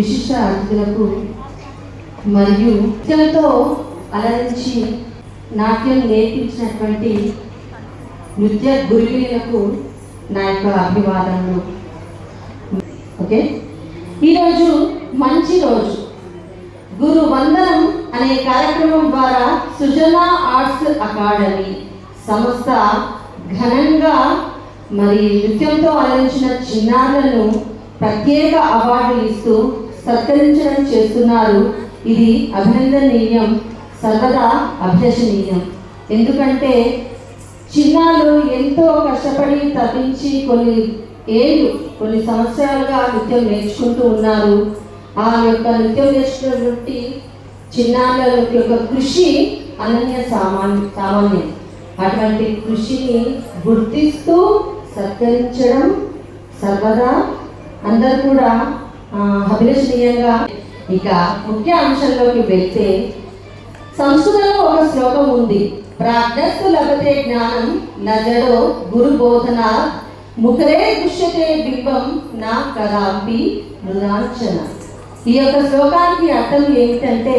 విశిష్ట అతిథులకు మరియు నృత్యంతో అలరించి నాట్యం నేర్పించినటువంటి నృత్య గురువులకు నా యొక్క అభివాదనలు. ఓకే? ఈరోజు మంచి రోజు. గురు వందనం అనే కార్యక్రమం ద్వారా సుజన ఆర్ట్స్ అకాడమీ సంస్థ ఘనంగా మరి నృత్యంతో అలరించిన చిన్నారులను ప్రత్యేక అవార్డులు ఇస్తూ సత్కరించడం చేస్తున్నారు. ఇది అభినందనీయం. సర్వదా అభ్యసనీయం. ఎందుకంటే చిన్నాలు ఎంతో కష్టపడి తప్పించి కొన్ని ఏళ్ళు కొన్ని సంవత్సరాలుగా నృత్యం నేర్చుకుంటూ ఉన్నారు. ఆ యొక్క నృత్యం నేర్చుకున్నటువంటి చిన్నారుల యొక్క కృషి అనన్య సామాన్య సామాన్యం. అటువంటి కృషిని గుర్తిస్తూ సత్కరించడం సర్వదా. అందరు కూడా అభిలషణీయంగా ఇక ముఖ్య అంశంలోకి వెళ్తే సంస్కృతంలో ఒక శ్లోకం ఉంది. ప్రాజ్ఞస్సు లభతే జ్ఞానం నజడో గురు బోధన ముఖరే దృశ్యతే బింబం నా కదాపి మృదాంచన ఈ యొక్క శ్లోకానికి అర్థం ఏమిటంటే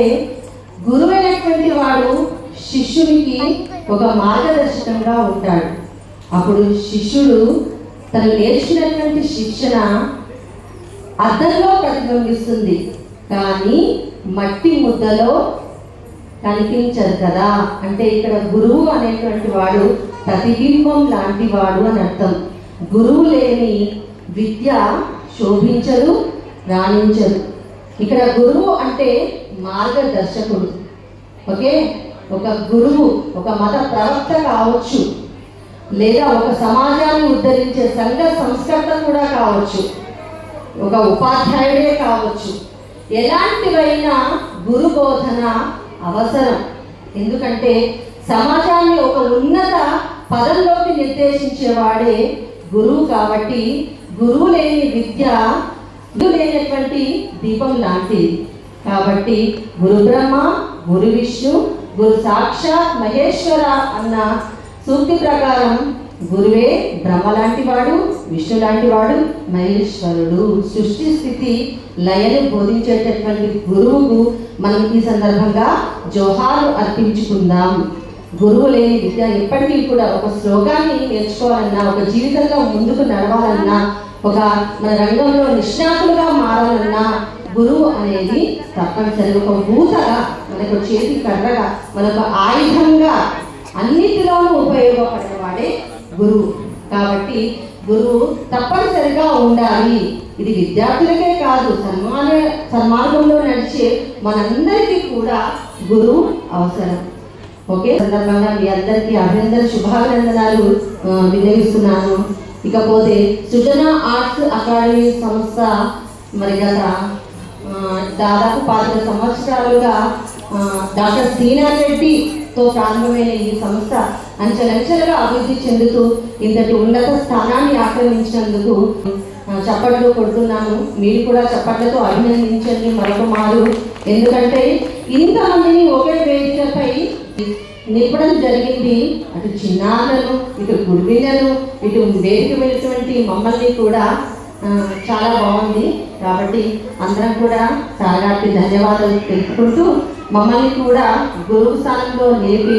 గురువైనటువంటి వాడు శిష్యునికి ఒక మార్గదర్శకంగా ఉంటాడు. అప్పుడు శిష్యుడు తను నేర్చినటువంటి శిక్షణ అద్దంలో ప్రతిబింబిస్తుంది. కానీ మట్టి ముద్దలో కనిపించదు కదా. అంటే ఇక్కడ గురువు అనేటువంటి వాడు ప్రతిబింబం లాంటి వాడు అని అర్థం. గురువు లేని విద్య శోభించదు రాణించదు. ఇక్కడ గురువు అంటే మార్గదర్శకుడు. ఓకే? ఒక గురువు ఒక మత ప్రవక్త కావచ్చు. లేదా ఒక సమాజాన్ని ఉద్ధరించే సంఘ సంస్కర్త కూడా కావచ్చు. ఒక ఉపాధ్యాయుడే కావచ్చు. ఎలాంటివైనా గురు బోధన అవసరం. ఎందుకంటే సమాజాన్ని ఒక ఉన్నత పదంలోకి నిర్దేశించేవాడే గురువు కాబట్టి గురువు లేని విద్య గురువు లేనటువంటి దీపం లాంటిది. కాబట్టి గురు బ్రహ్మ గురు విష్ణు గురు సాక్షాత్ మహేశ్వర అన్న సూక్తి ప్రకారం గురువే బ్రహ్మ లాంటి వాడు విష్ణు లాంటి వాడు మహేశ్వరుడు. సృష్టి స్థితి లయను బోధించేటటువంటి గురువుకు మనం ఈ సందర్భంగా జోహాలు అర్పించుకుందాం. గురువు లేని విద్య ఎప్పటికీ కూడా ఒక శ్లోకాన్ని నేర్చుకోవాలన్నా ఒక జీవితంలో ముందుకు నడవాలన్నా ఒక మన రంగంలో నిష్ణాతులుగా మారాలన్నా గురువు అనేది తప్పనిసరి. ఒక ఊతగా మనకు చేతి కర్రగా మనకు ఆయుధంగా అన్నిటిలోనూ ఉపయోగపడేవాడే గురువు. కాబట్టి గురువు తప్పనిసరిగా ఉండాలి. ఇది విద్యార్థులకే కాదు సన్మాన సన్మార్గంలో నడిచే మనందరికీ కూడా గురువు అవసరం. ఓకే? సందర్భంగా మీ అందరికీ అభినందన శుభాభినందనాలు వినియోగిస్తున్నాను ఇకపోతే సృజన ఆర్ట్స్ అకాడమీ సంస్థ మరి గత దాదాపు పాతిక సంవత్సరాలుగా డాక్టర్ శ్రీనాథ్ రెడ్డి తో ప్రారంభమైన ఈ సంస్థ అంచెలంచెలుగా అభివృద్ధి చెందుతూ ఇంతటి ఉన్నత స్థానాన్ని ఆక్రమించినందుకు చప్పట్లు కొడుతున్నాను. మీరు కూడా చప్పట్లతో అభినందించండి మరొక మారు. ఎందుకంటే ఇంతమందిని ఒకే వేదికపై నింపడం జరిగింది. అటు చిన్నారులను ఇటు గురువిలను ఇటు వేదిక వెళ్ళినటువంటి మమ్మల్ని కూడా చాలా బాగుంది. కాబట్టి అందరం కూడా సాగాటి ధన్యవాదాలు తెలుపుకుంటూ మమ్మల్ని కూడా గురువు స్థానంలో లేపి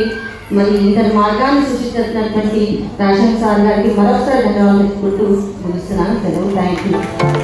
మరి ఇంతటి మార్గాన్ని సృష్టించినటువంటి రాజన్ సార్ గారికి మరొకసారి ధన్యవాదాలు తెలుపుకుంటూ ముగిస్తున్నాను. Telugu thank you